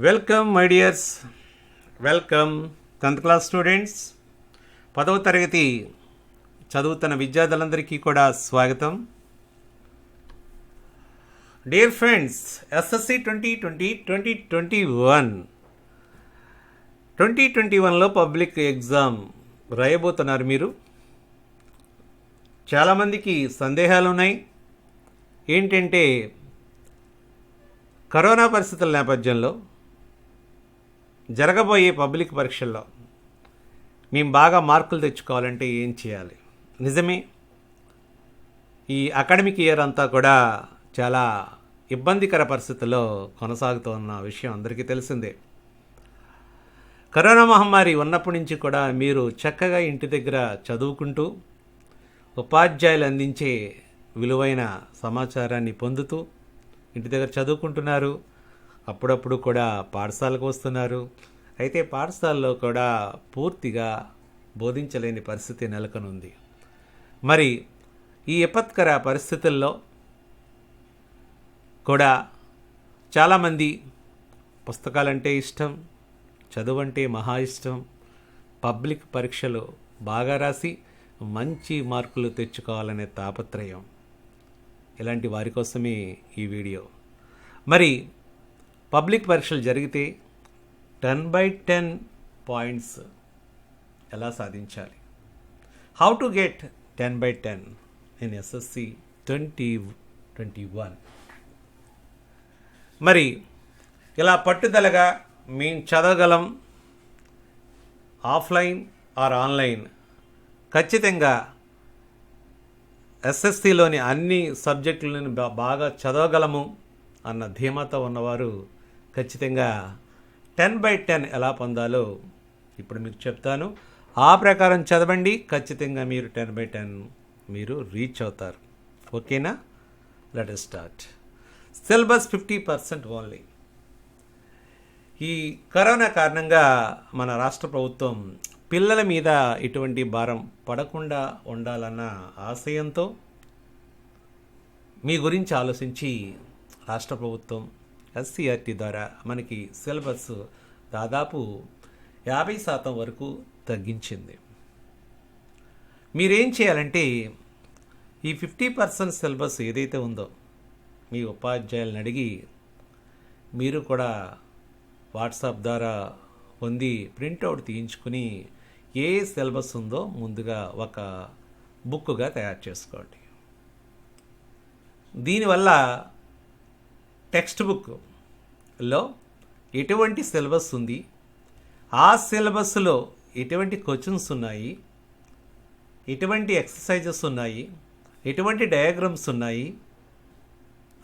Welcome my dears welcome tenth class students పదవ తరగతి చదువుతున్న విద్యార్థులందరికీ కూడా స్వాగతం. Dear friends SSC twenty twenty twenty twenty one twenty twenty వన్లో పబ్లిక్ ఎగ్జామ్ రాయబోతున్నారు మీరు. చాలామందికి సందేహాలు ఉన్నాయి. ఏంటంటే కరోనా పరిస్థితుల నేపథ్యంలో జరగబోయే పబ్లిక్ పరీక్షల్లో మేము బాగా మార్కులు తెచ్చుకోవాలంటే ఏం చేయాలి? నిజమే? ఈ అకాడమిక్ ఇయర్ అంతా కూడా చాలా ఇబ్బందికర పరిస్థితుల్లో కొనసాగుతున్న విషయం అందరికీ తెలిసిందే. కరోనా మహమ్మారి ఉన్నప్పటి నుంచి కూడా మీరు చక్కగా ఇంటి దగ్గర చదువుకుంటూ ఉపాధ్యాయులు అందించే విలువైన సమాచారాన్ని పొందుతూ ఇంటి దగ్గర చదువుకుంటున్నారు. అప్పుడప్పుడు కూడా పాఠశాలకు వస్తున్నారు. అయితే పాఠశాలలో కూడా పూర్తిగా బోధించలేని పరిస్థితి నెలకొనుంది. మరి ఈ విపత్కర పరిస్థితుల్లో కూడా చాలామంది పుస్తకాలంటే ఇష్టం చదువు అంటే మహా ఇష్టం పబ్లిక్ పరీక్షలు బాగా రాసి మంచి మార్కులు తెచ్చుకోవాలనే తాపత్రయం. ఇలాంటి వారి కోసమే ఈ వీడియో. మరి పబ్లిక్ పరీక్షలు జరిగితే టెన్ బై టెన్ పాయింట్స్ ఎలా సాధించాలి? How to get ten by ten in SSC twenty twenty one మరి ఇలా పట్టుదలగా మేము చదవగలం ఆఫ్లైన్ ఆర్ ఆన్లైన్? ఖచ్చితంగా ఎస్ఎస్సిలోని అన్ని సబ్జెక్టులను బాగా చదవగలము అన్న ధీమాతో ఉన్నవారు ఖచ్చితంగా టెన్ బై టెన్ ఎలా పొందాలో ఇప్పుడు మీకు చెప్తాను. ఆ ప్రకారం చదవండి. ఖచ్చితంగా మీరు టెన్ బై టెన్ మీరు రీచ్ అవుతారు. ఓకేనా? Let start syllabus fifty percent only ఈ కరోనా కారణంగా మన రాష్ట్ర ప్రభుత్వం పిల్లల మీద ఇటువంటి భారం పడకుండా ఉండాలన్న ఆశయంతో మీ గురించి ఆలోచించి రాష్ట్ర ప్రభుత్వం ఎస్సీఆర్టీ ద్వారా మనకి సిలబస్ దాదాపు యాభై శాతం వరకు తగ్గించింది. మీరేం చేయాలంటే ఈ ఫిఫ్టీ పర్సెంట్ సిలబస్ ఏదైతే ఉందో మీ ఉపాధ్యాయులను అడిగి మీరు కూడా వాట్సాప్ ద్వారా పొంది ప్రింట్అవుట్ తీయించుకుని ఏ సిలబస్ ఉందో ముందుగా ఒక బుక్గా తయారు చేసుకోండి. దీనివల్ల టెక్స్ట్ బుక్ లో ఎటువంటి సిలబస్ ఉంది? ఆ సిలబస్లో ఎటువంటి క్వశ్చన్స్ ఉన్నాయి? ఎటువంటి ఎక్సర్సైజెస్ ఉన్నాయి? ఎటువంటి డయాగ్రామ్స్ ఉన్నాయి?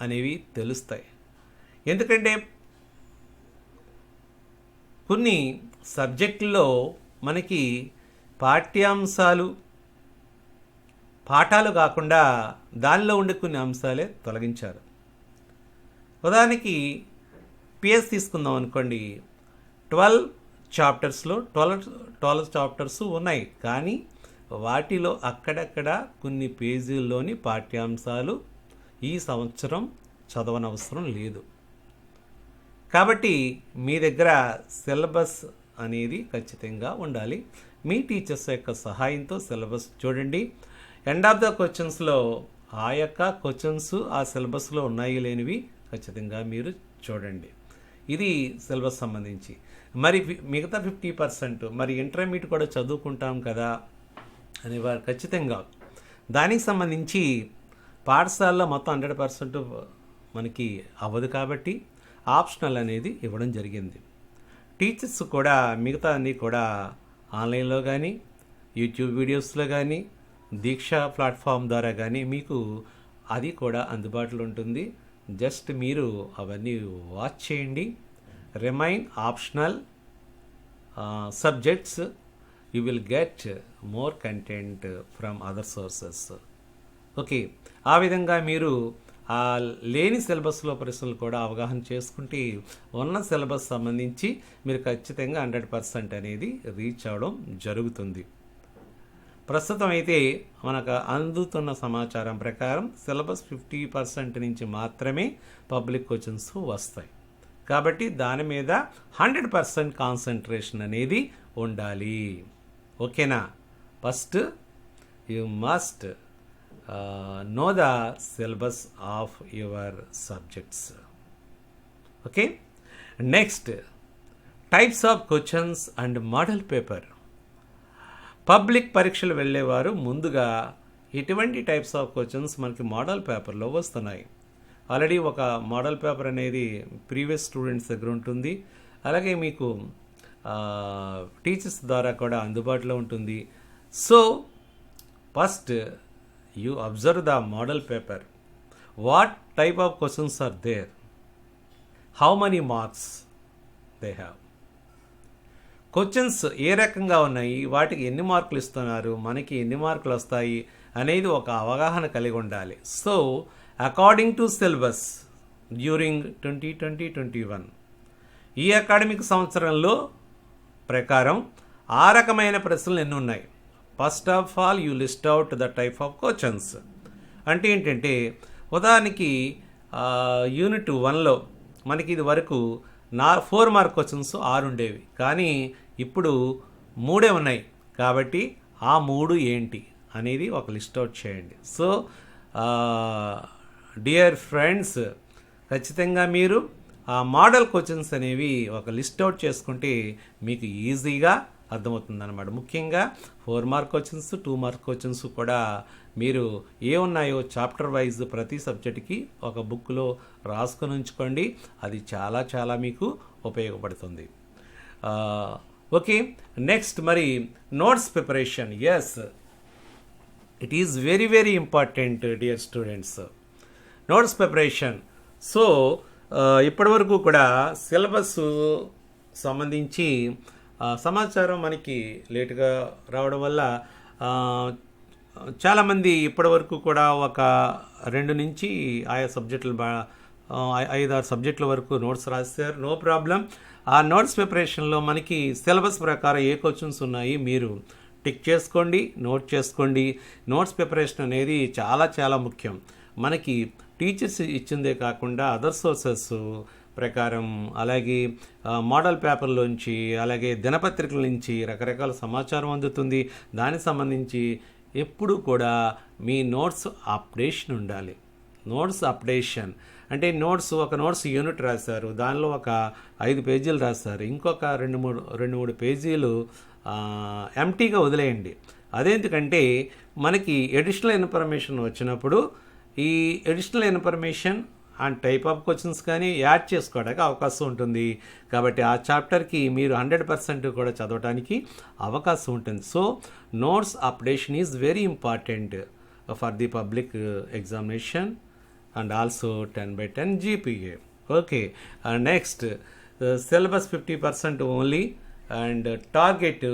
అనేవి తెలుస్తాయి. ఎందుకంటే కొన్ని సబ్జెక్టుల్లో మనకి పాఠ్యాంశాలు పాఠాలు కాకుండా దానిలో ఉండే కొన్ని అంశాలే తొలగించారు. ఉదాహరణకి పిఎస్ తీసుకుందాం అనుకోండి. ట్వెల్వ్ చాప్టర్స్లో ట్వెల్వ్ ట్వెల్వ్ చాప్టర్స్ ఉన్నాయి. కానీ వాటిలో అక్కడక్కడ కొన్ని పేజీల్లోని పాఠ్యాంశాలు ఈ సంవత్సరం చదవనవసరం లేదు. కాబట్టి మీ దగ్గర సిలబస్ అనేది ఖచ్చితంగా ఉండాలి. మీ టీచర్స్ యొక్క సహాయంతో సిలబస్ చూడండి. ఎండ్ ఆఫ్ ద క్వశ్చన్స్లో ఆ యొక్క క్వశ్చన్స్ ఆ సిలబస్లో ఉన్నాయి లేనివి ఖచ్చితంగా మీరు చూడండి. ఇది సిలబస్ సంబంధించి. మరి మిగతా ఫిఫ్టీ పర్సెంట్ మరి ఇంటర్మీడియట్ కూడా చదువుకుంటాం కదా అని వారు ఖచ్చితంగా. దానికి సంబంధించి పాఠశాలలో మొత్తం హండ్రెడ్ పర్సెంట్ మనకి అవ్వదు కాబట్టి ఆప్షనల్ అనేది ఇవ్వడం జరిగింది. టీచర్స్ కూడా మిగతా అన్నీ కూడా ఆన్లైన్లో కానీ యూట్యూబ్ వీడియోస్లో కానీ దీక్ష ప్లాట్ఫామ్ ద్వారా కానీ మీకు అది కూడా అందుబాటులో ఉంటుంది. జస్ట్ మీరు అవన్నీ వాచ్ చేయండి. Remain optional subjects you will get more content from other sources okay ఆ విధంగా మీరు ఆ లేని సిలబస్లో ప్రశ్నలు కూడా అవగాహన చేసుకుంటే ఉన్న సిలబస్ సంబంధించి మీరు ఖచ్చితంగా హండ్రెడ్ పర్సెంట్ అనేది రీచ్ అవ్వడం జరుగుతుంది. ప్రస్తుతం అయితే మనకు అందుతున్న సమాచారం ప్రకారం సిలబస్ ఫిఫ్టీ పర్సెంట్ నుంచి మాత్రమే పబ్లిక్ క్వశ్చన్స్ వస్తాయి. కాబట్టి దాని మీద హండ్రెడ్ పర్సెంట్ కాన్సన్ట్రేషన్ అనేది ఉండాలి. ఓకేనా? First you must know the syllabus of your subjects okay? Next types of questions and model paper public పరీక్షలు వెళ్ళేవారు ముందుగా ఎటువంటి టైప్స్ ఆఫ్ క్వశ్చన్స్ మనకి మోడల్ పేపర్లో వస్తున్నాయి. ఆల్రెడీ ఒక మోడల్ పేపర్ అనేది ప్రీవియస్ స్టూడెంట్స్ దగ్గర ఉంటుంది. అలాగే మీకు టీచర్స్ ద్వారా కూడా అందుబాటులో ఉంటుంది. So first you observe the model paper what type of questions are there how many marks they have questions ఏ రకంగా ఉన్నాయి? వాటికి ఎన్ని మార్కులు ఇస్తున్నారు? మనకి ఎన్ని మార్కులు వస్తాయి? అనేది ఒక అవగాహన కలిగి ఉండాలి. So according to syllabus during twenty twenty twenty one ఈ అకాడమిక్ సంవత్సరంలో ప్రకారం ఆ రకమైన ప్రశ్నలు ఎన్ని ఉన్నాయి? First of all you list out the type of questions అంటే ఏంటంటే ఉదాహరణకి యూనిట్ వన్లో మనకి ఇది వరకు నా ఫోర్ మార్క్ క్వశ్చన్స్ ఆరు ఉండేవి. కానీ ఇప్పుడు మూడే ఉన్నాయి. కాబట్టి ఆ మూడు ఏంటి అనేది ఒక లిస్ట్ అవుట్ చేయండి. సో డియర్ ఫ్రెండ్స్ ఖచ్చితంగా మీరు ఆ మోడల్ క్వశ్చన్స్ అనేవి ఒక లిస్ట్ అవుట్ చేసుకుంటే మీకు ఈజీగా అర్థమవుతుందన్నమాట. ముఖ్యంగా four mark questions two mark questions కూడా మీరు ఏ ఉన్నాయో చాప్టర్ వైజ్ ప్రతి సబ్జెక్ట్కి ఒక బుక్లో రాసుకొని ఉంచుకోండి. అది చాలా చాలా మీకు ఉపయోగపడుతుంది. ఓకే నెక్స్ట్ మరి notes preparation yes it is very very important dear students notes preparation so ఇప్పటివరకు కూడా సిలబస్ సంబంధించి సమాచారం మనకి లేటుగా రావడం వల్ల చాలామంది ఇప్పటివరకు కూడా ఒక రెండు నుంచి ఆయా సబ్జెక్టులు బాగా ఐదారు సబ్జెక్టుల వరకు నోట్స్ రాశారు. No problem. ఆ నోట్స్ ప్రిపరేషన్లో మనకి సిలబస్ ప్రకారం ఏ క్వశ్చన్స్ ఉన్నాయి మీరు టిక్ చేసుకోండి నోట్ చేసుకోండి. నోట్స్ ప్రిపరేషన్ అనేది చాలా చాలా ముఖ్యం. మనకి టీచర్స్ ఇచ్చిందే కాకుండా అదర్ సోర్సెస్ ప్రకారం అలాగే మోడల్ పేపర్లోంచి అలాగే దినపత్రికల నుంచి రకరకాల సమాచారం అందుతుంది. దానికి సంబంధించి ఎప్పుడు కూడా మీ నోట్స్ అప్డేషన్ ఉండాలి. Notes updation. అంటే నోట్స్ ఒక నోట్స్ యూనిట్ రాశారు. దానిలో ఒక ఐదు పేజీలు రాస్తారు ఇంకొక రెండు మూడు రెండు మూడు పేజీలు ఎంటీగా వదిలేయండి. అదేందుకంటే మనకి ఎడిషనల్ ఇన్ఫర్మేషన్ వచ్చినప్పుడు ఈ additional information and type of questions కానీ యాడ్ చేసుకోవడానికి అవకాశం ఉంటుంది. కాబట్టి ఆ చాప్టర్కి మీరు హండ్రెడ్ పర్సెంట్ కూడా చదవడానికి అవకాశం ఉంటుంది. So notes updation is very important for the public examination and also ten by ten GPA okay next syllabus fifty percent only and target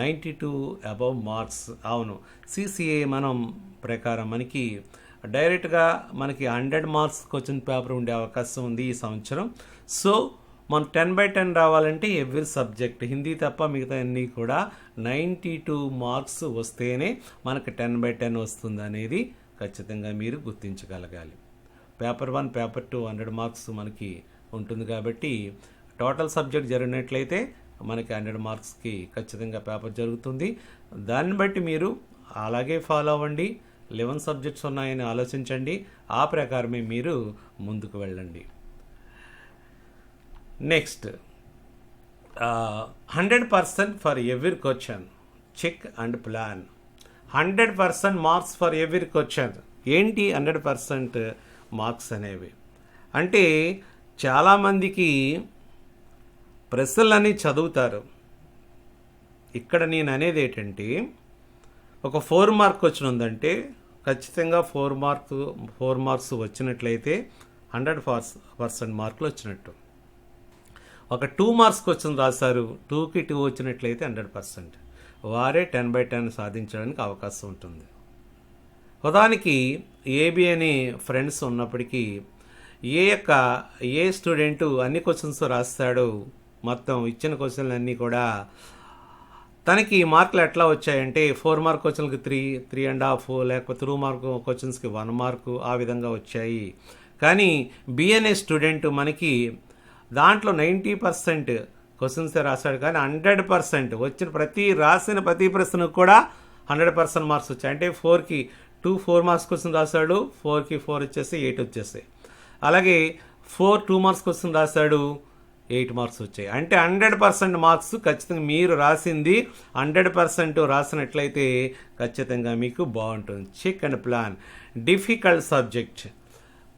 ninety two above marks అవును సిసిఏ మనం ప్రకారం మనకి డైరెక్ట్గా మనకి హండ్రెడ్ మార్క్స్ క్వశ్చన్ పేపర్ ఉండే అవకాశం ఉంది ఈ సంవత్సరం. సో మనం టెన్ బై టెన్ రావాలంటే ఎవ్రీ సబ్జెక్ట్ హిందీ తప్ప మిగతా అన్నీ కూడా నైంటీ టూ మార్క్స్ వస్తేనే మనకు టెన్ బై టెన్ వస్తుంది అనేది ఖచ్చితంగా మీరు గుర్తించగలగాలి. Paper one paper two hundred marks మనకి ఉంటుంది కాబట్టి టోటల్ సబ్జెక్ట్ జరిగినట్లయితే మనకి హండ్రెడ్ మార్క్స్కి ఖచ్చితంగా పేపర్ జరుగుతుంది. దాన్ని బట్టి మీరు అలాగే ఫాలో అవ్వండి. లెవెన్ సబ్జెక్ట్స్ ఉన్నాయని ఆలోచించండి. ఆ ప్రకారమే మీరు ముందుకు వెళ్ళండి. Next hundred percent for every question. Check and plan. Hundred percent marks for every question. ఏంటి హండ్రెడ్ పర్సెంట్ మార్క్స్ అనేవి. అంటే చాలామందికి ప్రశ్నలన్నీ చదువుతారు. ఇక్కడ నేను అనేది ఏంటంటే ఒక ఫోర్ మార్క్ వచ్చిన ఉందంటే ఖచ్చితంగా ఫోర్ మార్క్ ఫోర్ మార్క్స్ వచ్చినట్లయితే హండ్రెడ్ పర్స్ పర్సెంట్ మార్కులు వచ్చినట్టు. ఒక టూ మార్క్స్ క్వశ్చన్ రాశారు టూకి టూ వచ్చినట్లయితే హండ్రెడ్ పర్సెంట్. వారే టెన్ బై టెన్ సాధించడానికి అవకాశం ఉంటుంది. ఉదానికి ఏబి అని ఫ్రెండ్స్ ఉన్నప్పటికీ ఏ యొక్క ఏ స్టూడెంట్ అన్ని క్వశ్చన్స్ రాస్తాడు. మొత్తం ఇచ్చిన క్వశ్చన్లు అన్నీ కూడా తనకి మార్కులు ఎట్లా వచ్చాయంటే ఫోర్ మార్క్ క్వశ్చన్కి త్రీ త్రీ అండ్ హాఫ్ లేకపోతే టూ మార్క్ క్వశ్చన్స్కి వన్ మార్కు ఆ విధంగా వచ్చాయి. కానీ బిఎన్ఏ స్టూడెంట్ మనకి దాంట్లో నైంటీ పర్సెంట్ క్వశ్చన్స్ రాశాడు కానీ హండ్రెడ్ పర్సెంట్ వచ్చిన ప్రతి రాసిన ప్రతి ప్రశ్నకు కూడా హండ్రెడ్ పర్సెంట్ మార్క్స్ వచ్చాయి. అంటే ఫోర్కి టూ ఫోర్ మార్క్స్ క్వశ్చన్ రాశాడు ఫోర్కి ఫోర్ వచ్చేసి ఎయిట్ వచ్చేసాయి. అలాగే ఫోర్ టూ మార్క్స్ క్వశ్చన్ రాశాడు ఎయిట్ మార్క్స్ వచ్చాయి. అంటే హండ్రెడ్ పర్సెంట్ మార్క్స్ ఖచ్చితంగా మీరు రాసింది హండ్రెడ్ పర్సెంట్ రాసినట్లయితే ఖచ్చితంగా మీకు బాగుంటుంది. Check and plan. Difficult subject.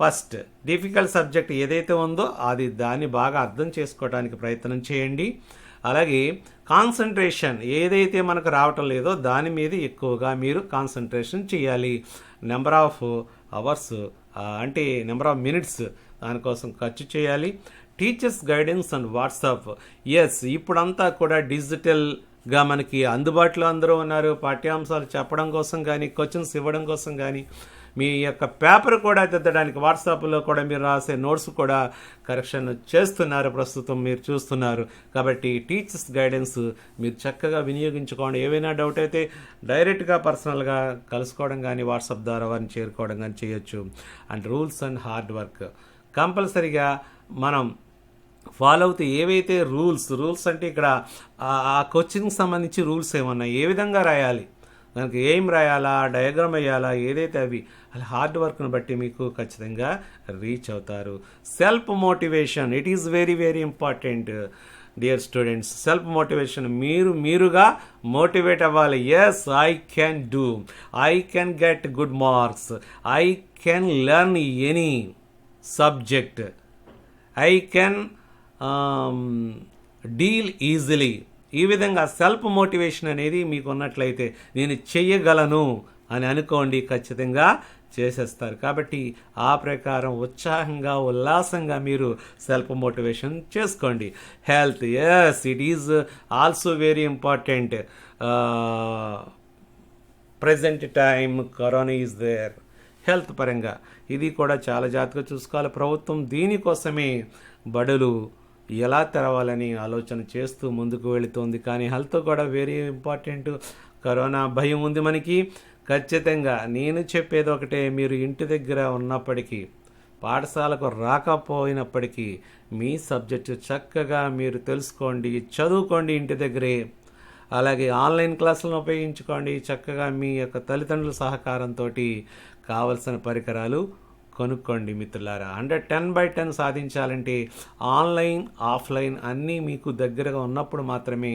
First difficult subject ఏదైతే ఉందో అది దాన్ని బాగా అర్థం చేసుకోవడానికి ప్రయత్నం చేయండి. అలాగే కాన్సన్ట్రేషన్ ఏదైతే మనకు రావటం లేదో దాని మీద ఎక్కువగా మీరు కాన్సన్ట్రేషన్ చేయాలి. నెంబర్ ఆఫ్ అవర్స్ అంటే నెంబర్ ఆఫ్ మినిట్స్ దానికోసం ఖర్చు చేయాలి. Teachers guidance and WhatsApp yes ఇప్పుడంతా కూడా డిజిటల్గా మనకి అందుబాటులో అందరూ ఉన్నారు. పాఠ్యాంశాలు చెప్పడం కోసం కానీ క్వశ్చన్స్ ఇవ్వడం కోసం కానీ మీ యొక్క పేపర్ కూడా దిద్దడానికి వాట్సాప్లో కూడా మీరు రాసే నోట్స్ కూడా కరెక్షన్ చేస్తున్నారు. ప్రస్తుతం మీరు చూస్తున్నారు. కాబట్టి టీచర్స్ గైడెన్స్ మీరు చక్కగా వినియోగించుకోండి. ఏవైనా డౌట్ అయితే డైరెక్ట్గా పర్సనల్గా కలుసుకోవడం కానీ వాట్సాప్ ద్వారా వారిని చేరుకోవడం కానీ చేయొచ్చు. And rules and hard work కంపల్సరీగా మనం ఫాలో అవుతే ఏవైతే రూల్స్ రూల్స్ అంటే ఇక్కడ ఆ కోచింగ్కి సంబంధించి రూల్స్ ఏమన్నా ఏ విధంగా రాయాలి? దానికి ఏం రాయాలా? డయాగ్రామ్ వేయాలా? ఏదైతే అవి అలా హార్డ్ వర్క్ను బట్టి మీకు ఖచ్చితంగా రీచ్ అవుతారు. Self motivation it is very very important dear students self motivation మీరు మీరుగా మోటివేట్ అవ్వాలి. Yes I can do I can get good marks I can learn any subject I can deal easily ఈ విధంగా self motivation అనేది మీకు ఉన్నట్లయితే నేను చెయ్యగలను అని అనుకోండి ఖచ్చితంగా. చేసేస్తారు. కాబట్టి ఆ ప్రకారం ఉత్సాహంగా ఉల్లాసంగా మీరు సెల్ఫ్ మోటివేషన్ చేసుకోండి. Health yes it is also very important present time corona is there health పరంగా ఇది కూడా చాలా జాగ్రత్తగా చూసుకోవాలి. ప్రభుత్వం దీనికోసమే బడులు ఎలా తెరవాలని ఆలోచన చేస్తూ ముందుకు వెళుతోంది. కానీ హెల్త్ కూడా వెరీ ఇంపార్టెంట్ కరోనా భయం ఉంది మనకి. ఖచ్చితంగా నేను చెప్పేది ఒకటే మీరు ఇంటి దగ్గర ఉన్నప్పటికీ పాఠశాలకు రాకపోయినప్పటికీ మీ సబ్జెక్టు చక్కగా మీరు తెలుసుకోండి చదువుకోండి ఇంటి దగ్గరే. అలాగే ఆన్లైన్ క్లాసులను ఉపయోగించుకోండి చక్కగా మీ యొక్క తల్లిదండ్రుల సహకారంతో కావలసిన పరికరాలు కొనుక్కోండి మిత్రులారా. హండ్రెడ్ టెన్ బై టెన్ సాధించాలంటే ఆన్లైన్ ఆఫ్లైన్ అన్నీ మీకు దగ్గరగా ఉన్నప్పుడు మాత్రమే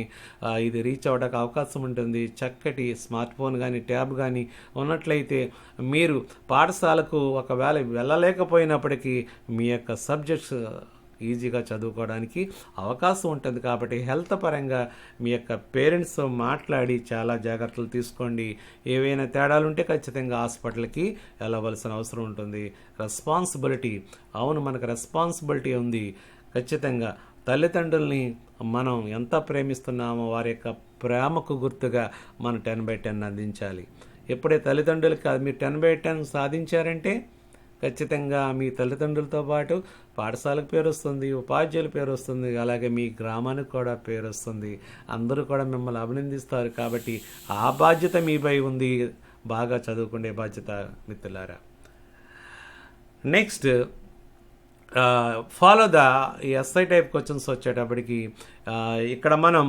ఇది రీచ్ అవ్వడానికి అవకాశం ఉంటుంది. చక్కటి స్మార్ట్ ఫోన్ కానీ ట్యాబ్ కానీ ఉన్నట్లయితే మీరు పాఠశాలకు ఒకవేళ వెళ్ళలేకపోయినప్పటికీ మీ యొక్క సబ్జెక్ట్స్ ఈజీగా చదువుకోవడానికి అవకాశం ఉంటుంది కాబట్టి హెల్త్ పరంగా మీ యొక్క పేరెంట్స్తో మాట్లాడి చాలా జాగ్రత్తలు తీసుకోండి. ఏవైనా తేడాలు ఉంటే ఖచ్చితంగా హాస్పిటల్కి వెళ్ళవలసిన అవసరం ఉంటుంది. రెస్పాన్సిబిలిటీ. అవును మనకు రెస్పాన్సిబిలిటీ ఉంది. ఖచ్చితంగా తల్లిదండ్రుల్ని మనం ఎంత ప్రేమిస్తున్నామో వారి యొక్క ప్రేమకు గుర్తుగా మనం టెన్ బై టెన్ అందించాలి. ఎప్పుడే తల్లిదండ్రులకి మీరు టెన్ బై టెన్ సాధించారంటే ఖచ్చితంగా మీ తల్లిదండ్రులతో పాటు పాఠశాలకు పేరు వస్తుంది ఉపాధ్యాయుల పేరు వస్తుంది అలాగే మీ గ్రామానికి కూడా పేరు వస్తుంది. అందరూ కూడా మిమ్మల్ని అభినందిస్తారు. కాబట్టి ఆ బాధ్యత మీపై ఉంది. బాగా చదువుకునే బాధ్యత మిత్రులారా. Next follow the SI type questions వచ్చేటప్పటికి ఇక్కడ మనం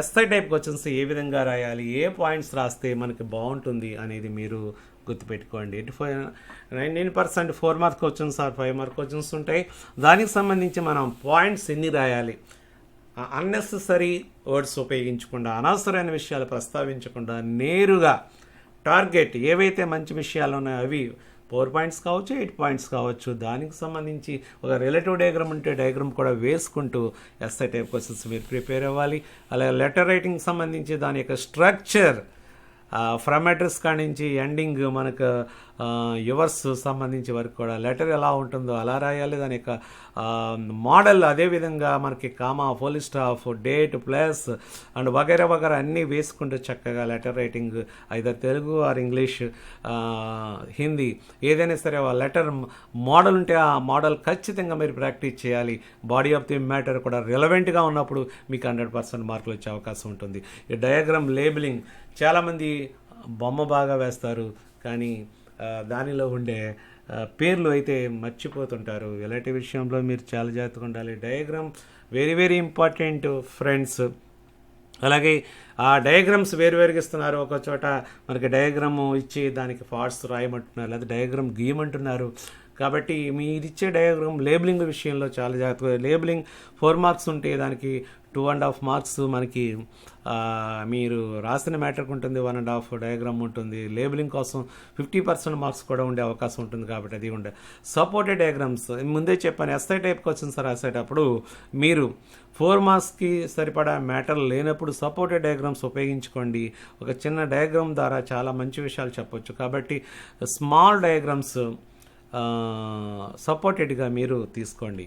ఎస్ఐ టైప్ క్వశ్చన్స్ ఏ విధంగా రాయాలి ఏ పాయింట్స్ రాస్తే మనకి బాగుంటుంది అనేది మీరు గుర్తుపెట్టుకోండి. Eighty five nineteen percent four mark questions or five mark questions ఉంటాయి. దానికి సంబంధించి మనం పాయింట్స్ ఎన్ని రాయాలి? అన్నెసెసరీ వర్డ్స్ ఉపయోగించకుండా అనవసరమైన విషయాలు ప్రస్తావించకుండా నేరుగా టార్గెట్ ఏవైతే మంచి విషయాలు ఉన్నాయో అవి ఫోర్ పాయింట్స్ కావచ్చు ఎయిట్ పాయింట్స్ కావచ్చు దానికి సంబంధించి ఒక రిలేటివ్ డయాగ్రామ్ ఉంటే డయాగ్రామ్ కూడా వేసుకుంటూ ఎస్ఐ టైప్ క్వశ్చన్స్ మీరు ప్రిపేర్ అవ్వాలి. అలాగే లెటర్ రైటింగ్ సంబంధించి దాని యొక్క స్ట్రక్చర్ ఫ్రమ్ అడ్రస్ కాడి నుంచి ఎండింగ్ మనకు యువర్స్ సంబంధించి వరకు కూడా. లెటర్ ఎలా ఉంటుందో అలా రాయాలి. దాని యొక్క మోడల్ అదేవిధంగా మనకి comma full stop date plus and వగైరా వగైరా అన్నీ వేసుకుంటూ చక్కగా letter writing either Telugu or English Hindi ఏదైనా సరే ఆ లెటర్ మోడల్ ఉంటే ఆ మోడల్ ఖచ్చితంగా మీరు ప్రాక్టీస్ చేయాలి. బాడీ ఆఫ్ ది మ్యాటర్ కూడా రిలవెంట్గా ఉన్నప్పుడు మీకు హండ్రెడ్ పర్సెంట్ మార్కులు వచ్చే అవకాశం ఉంటుంది. ఈ డయాగ్రామ్ లేబులింగ్ చాలామంది బొమ్మ బాగా వేస్తారు కానీ దానిలో ఉండే పేర్లు అయితే మర్చిపోతుంటారు. ఇలాంటి విషయంలో మీరు చాలా జాగ్రత్తగా ఉండాలి? Diagram very very important friends అలాగే ఆ డయాగ్రామ్స్ వేరువేరుగా ఇస్తున్నారు. ఒక చోట మనకి డయాగ్రామ్ ఇచ్చి దానికి ఫార్ట్స్ రాయమంటున్నారు లేదా డయాగ్రామ్ గీయమంటున్నారు. కాబట్టి మీరు ఇచ్చే డయాగ్రామ్ లేబులింగ్ విషయంలో చాలా జాగ్రత్తగా లేబులింగ్ ఫోర్ మార్క్స్ ఉంటే దానికి టూ అండ్ హాఫ్ మార్క్స్ మనకి మీరు రాసిన మ్యాటర్కి ఉంటుంది వన్ అండ్ హాఫ్ డయాగ్రామ్ ఉంటుంది. లేబులింగ్ కోసం ఫిఫ్టీ పర్సెంట్ మార్క్స్ కూడా ఉండే అవకాశం ఉంటుంది కాబట్టి అది ఉండే సపోర్టెడ్ డయాగ్రామ్స్ ముందే చెప్పాను ఎస్ఐ టైప్ క్వశ్చన్స్ రాసేటప్పుడు మీరు ఫోర్ మార్క్స్కి సరిపడా మ్యాటర్ లేనప్పుడు సపోర్టెడ్ డయాగ్రామ్స్ ఉపయోగించుకోండి. ఒక చిన్న డయాగ్రామ్ ద్వారా చాలా మంచి విషయాలు చెప్పొచ్చు. కాబట్టి స్మాల్ డయాగ్రామ్స్ సపోర్టెడ్గా మీరు తీసుకోండి.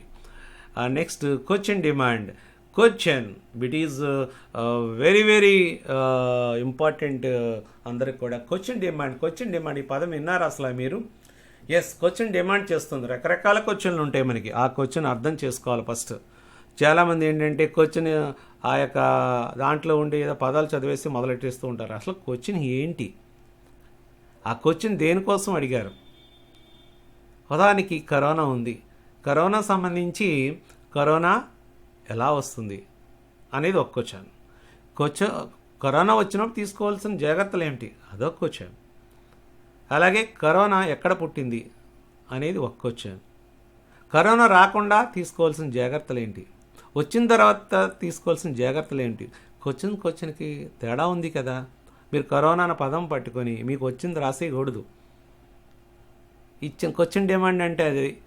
Next question demand question it is very very important అందరికి కూడా. క్వశ్చన్ డిమాండ్ క్వశ్చన్ డిమాండ్ ఈ పదం విన్నారు అసలు మీరు? ఎస్ క్వశ్చన్ డిమాండ్ చేస్తుంది. రకరకాల క్వశ్చన్లు ఉంటాయి మనకి. ఆ క్వశ్చన్ అర్థం చేసుకోవాలి ఫస్ట్ చాలామంది ఏంటంటే క్వశ్చన్ ఆ యొక్క దాంట్లో ఉండే ఏదో పదాలు చదివేసి మొదలెట్టేస్తూ ఉంటారు. అసలు క్వశ్చన్ ఏంటి? ఆ క్వశ్చన్ దేనికోసం అడిగారు? ఉదాహరణకి కరోనా ఉంది. కరోనా సంబంధించి కరోనా ఎలా వస్తుంది అనేది ఒక క్వశ్చన్ క్వశ్చన్ కరోనా వచ్చినప్పుడు తీసుకోవాల్సిన జాగ్రత్తలు ఏమిటి? అదొక క్వశ్చన్ అలాగే కరోనా ఎక్కడ పుట్టింది అనేది ఒక క్వశ్చన్ కరోనా రాకుండా తీసుకోవాల్సిన జాగ్రత్తలు ఏంటి? వచ్చిన తర్వాత తీసుకోవాల్సిన జాగ్రత్తలు ఏంటి? క్వశ్చన్ క్వశ్చన్కి తేడా ఉంది కదా. మీరు కరోనా అన్న పదం పట్టుకొని మీకు వచ్చింది రాసేయకూడదు. ఇచ్చిన క్వశ్చన్ డిమాండ్ అంటే అది.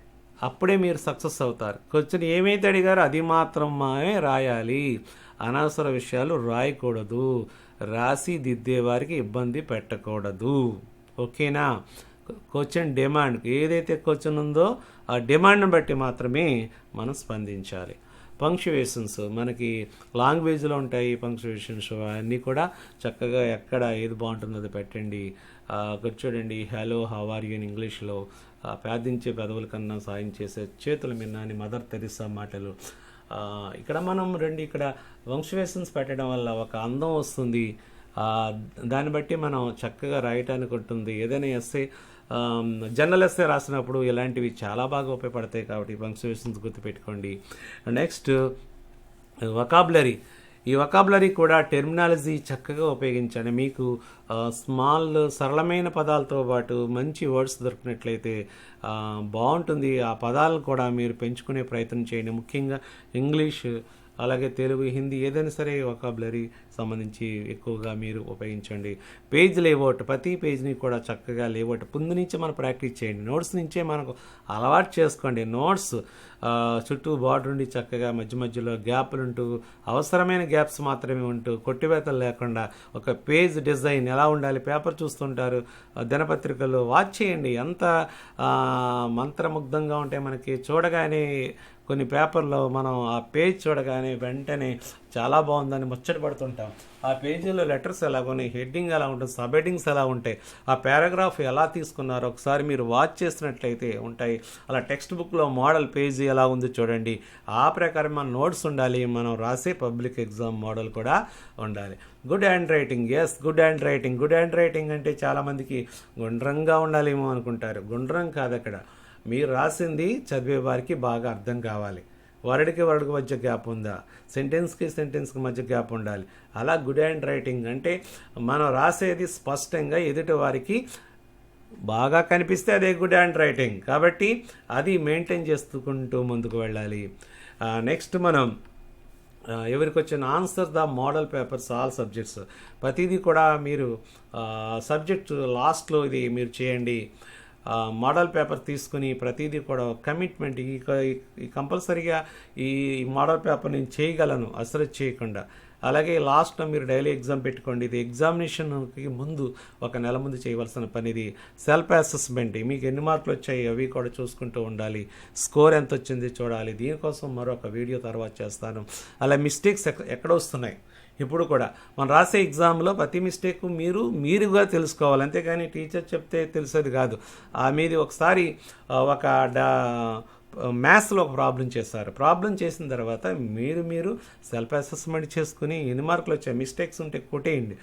అప్పుడే మీరు సక్సెస్ అవుతారు. క్వశ్చన్ ఏమైతే అడిగారో అది మాత్రమే రాయాలి. అనవసర విషయాలు రాయకూడదు. రాసి దిద్దే వారికి ఇబ్బంది పెట్టకూడదు. ఓకేనా? క్వశ్చన్ డిమాండ్ ఏదైతే క్వశ్చన్ ఉందో ఆ డిమాండ్ని బట్టి మాత్రమే మనం స్పందించాలి. పంక్చువేషన్స్ మనకి లాంగ్వేజ్లో ఉంటాయి పంక్చువేషన్స్ అన్నీ కూడా చక్కగా ఎక్కడ ఏది బాగుంటుందో అది పెట్టండి. చూడండి hello how are you you in ఇంగ్లీష్లో ప్రార్థించే పెదవుల కన్నా సాయం చేసే చేతుల మిన్నాని మదర్ తెరిసా మాటలు. ఇక్కడ మనం రెండు ఇక్కడ వంశవేషన్స్ పెట్టడం వల్ల ఒక అందం వస్తుంది. దాన్ని బట్టి మనం చక్కగా రాయటానికి ఉంటుంది ఏదైనా ఎస్ఏ జనరల్ ఎస్ఏ రాసినప్పుడు ఇలాంటివి చాలా బాగా ఉపయోగపడతాయి కాబట్టి పంక్చువేషన్స్ గుర్తుపెట్టుకోండి. నెక్స్ట్ వకాబులరీ ఈ వకాబులరీ కూడా టెర్మినాలజీ చక్కగా ఉపయోగించండి. మీకు స్మాల్ సరళమైన పదాలతో పాటు మంచి వర్డ్స్ దొరికినట్లయితే బాగుంటుంది. ఆ పదాలను కూడా మీరు పెంచుకునే ప్రయత్నం చేయండి. ముఖ్యంగా ఇంగ్లీష్ అలాగే తెలుగు హిందీ ఏదైనా సరే వొకాబులరీ సంబంధించి ఎక్కువగా మీరు ఉపయోగించండి. పేజ్ లేఅవుట్ ప్రతి పేజ్ని కూడా చక్కగా లేఅవుట్ ముందు నుంచే మనం ప్రాక్టీస్ చేయండి. నోట్స్ నుంచే మనకు అలవాటు చేసుకోండి. నోట్స్ చుట్టూ బార్డర్ ఉండి చక్కగా మధ్య మధ్యలో గ్యాప్లు ఉంటూ అవసరమైన గ్యాప్స్ మాత్రమే ఉంటూ కొట్టివేతలు లేకుండా ఒక పేజ్ డిజైన్ ఎలా ఉండాలి పేపర్ చూస్తుంటారు దినపత్రికలు వాచ్ చేయండి. ఎంత మంత్రముగ్ధంగా ఉంటే మనకి చూడగానే కొన్ని పేపర్లో మనం ఆ పేజ్ చూడగానే వెంటనే చాలా బాగుందని ముచ్చట పడుతుంటాం. ఆ పేజీలో లెటర్స్ ఎలా ఉన్నాయి హెడ్డింగ్ ఎలా ఉంటుంది సబ్ హెడ్డింగ్స్ ఎలా ఉంటాయి ఆ పారాగ్రాఫ్ ఎలా తీసుకున్నారో ఒకసారి మీరు వాచ్ చేసినట్లయితే ఉంటాయి. అలా టెక్స్ట్ బుక్లో మోడల్ పేజీ ఎలా ఉంది చూడండి. ఆ ప్రకారం మన నోట్స్ ఉండాలి మనం రాసే పబ్లిక్ ఎగ్జామ్ మోడల్ కూడా ఉండాలి. Good handwriting yes good handwriting good handwriting అంటే చాలామందికి గుండ్రంగా ఉండాలేమో అనుకుంటారు. గుండ్రం కాదు అక్కడ. మీరు రాసింది చదివే వారికి బాగా అర్థం కావాలి. వరడికి వరడికి మధ్య గ్యాప్ ఉందా? సెంటెన్స్కి సెంటెన్స్కి మధ్య గ్యాప్ ఉండాలి. అలా గుడ్ హ్యాండ్ రైటింగ్ అంటే మనం రాసేది స్పష్టంగా ఎదుటి వారికి బాగా కనిపిస్తే అదే గుడ్ హ్యాండ్ రైటింగ్. కాబట్టి అది మెయింటైన్ చేసుకుంటూ ముందుకు వెళ్ళాలి. నెక్స్ట్ మనం ఎవరికి వచ్చిన answer the model papers all subjects. ప్రతిదీ కూడా మీరు సబ్జెక్ట్ లాస్ట్లో ఇది మీరు చేయండి. మోడల్ పేపర్ తీసుకుని ప్రతిదీ కూడా కమిట్మెంట్ ఈ ఈ కంపల్సరీగా ఈ మోడల్ పేపర్ నేను చేయగలను అసలు చేయకుండా. అలాగే లాస్ట్లో మీరు డైలీ ఎగ్జామ్ పెట్టుకోండి. ఇది ఎగ్జామినేషన్కి ముందు ఒక నెల ముందు చేయవలసిన పని ఇది సెల్ఫ్ అసెస్మెంట్ మీకు ఎన్ని మార్కులు వచ్చాయి అవి కూడా చూసుకుంటూ ఉండాలి. స్కోర్ ఎంత వచ్చింది చూడాలి. దీనికోసం మరొక వీడియో తర్వాత చేస్తాను. అలా మిస్టేక్స్ ఎక్కడ వస్తున్నాయి. ఇప్పుడు కూడా. మనం రాసే ఎగ్జామ్లో ప్రతి మిస్టేక్ మీరు మీరుగా తెలుసుకోవాలి. అంతేగాని టీచర్ చెప్తే తెలిసేది కాదు. ఆ మీది ఒకసారి ఒక డా మ్యాథ్స్లో ఒక ప్రాబ్లం చేస్తారు ప్రాబ్లం చేసిన తర్వాత మీరు మీరు సెల్ఫ్ అసెస్మెంట్ చేసుకుని ఎన్ని మార్కులు వచ్చాయి? మిస్టేక్స్ ఉంటే కొట్టేయండి.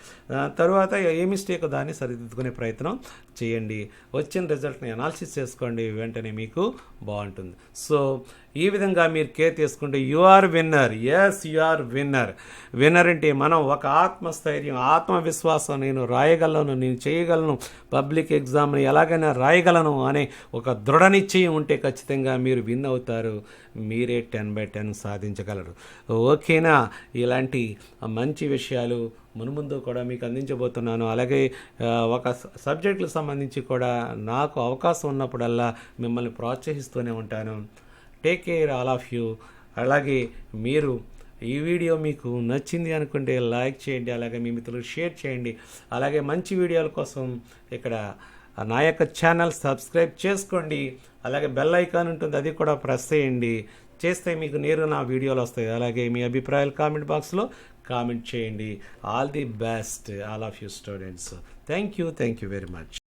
తర్వాత ఏ మిస్టేక్ దాన్ని సరిదిద్దుకునే ప్రయత్నం చేయండి. వచ్చిన రిజల్ట్ని అనాలిసిస్ చేసుకోండి. వెంటనే మీకు బాగుంటుంది. సో ఈ విధంగా మీరు కేర్ తీసుకుంటే you are winner yes you are winner winner అంటే మనం ఒక ఆత్మస్థైర్యం ఆత్మవిశ్వాసం నేను రాయగలను నేను చేయగలను పబ్లిక్ ఎగ్జామ్ని ఎలాగైనా రాయగలను అనే ఒక దృఢ నిశ్చయం ఉంటే ఖచ్చితంగా మీరు విన్ అవుతారు. మీరే టెన్ బై టెన్ సాధించగలరు. ఓకేనా? ఇలాంటి మంచి విషయాలు మునుముందు కూడా మీకు అందించబోతున్నాను. అలాగే ఒక స- సబ్జెక్టులకు సంబంధించి కూడా నాకు అవకాశం ఉన్నప్పుడల్లా మిమ్మల్ని ప్రోత్సహిస్తూనే ఉంటాను. Take care all of you అలాగే మీరు ఈ వీడియో మీకు నచ్చింది అనుకుంటే లైక్ చేయండి అలాగే మీ మిత్రులు షేర్ చేయండి. అలాగే మంచి వీడియోల కోసం ఇక్కడ నా యొక్క ఛానల్ సబ్స్క్రైబ్ చేసుకోండి. అలాగే బెల్ ఐకాన్ ఉంటుంది అది కూడా ప్రెస్ చేయండి. చేస్తే మీకు నేరుగా నా వీడియోలు వస్తాయి. అలాగే మీ అభిప్రాయాలు కామెంట్ బాక్స్లో కామెంట్ చేయండి. All the best all of you students thank you thank you very much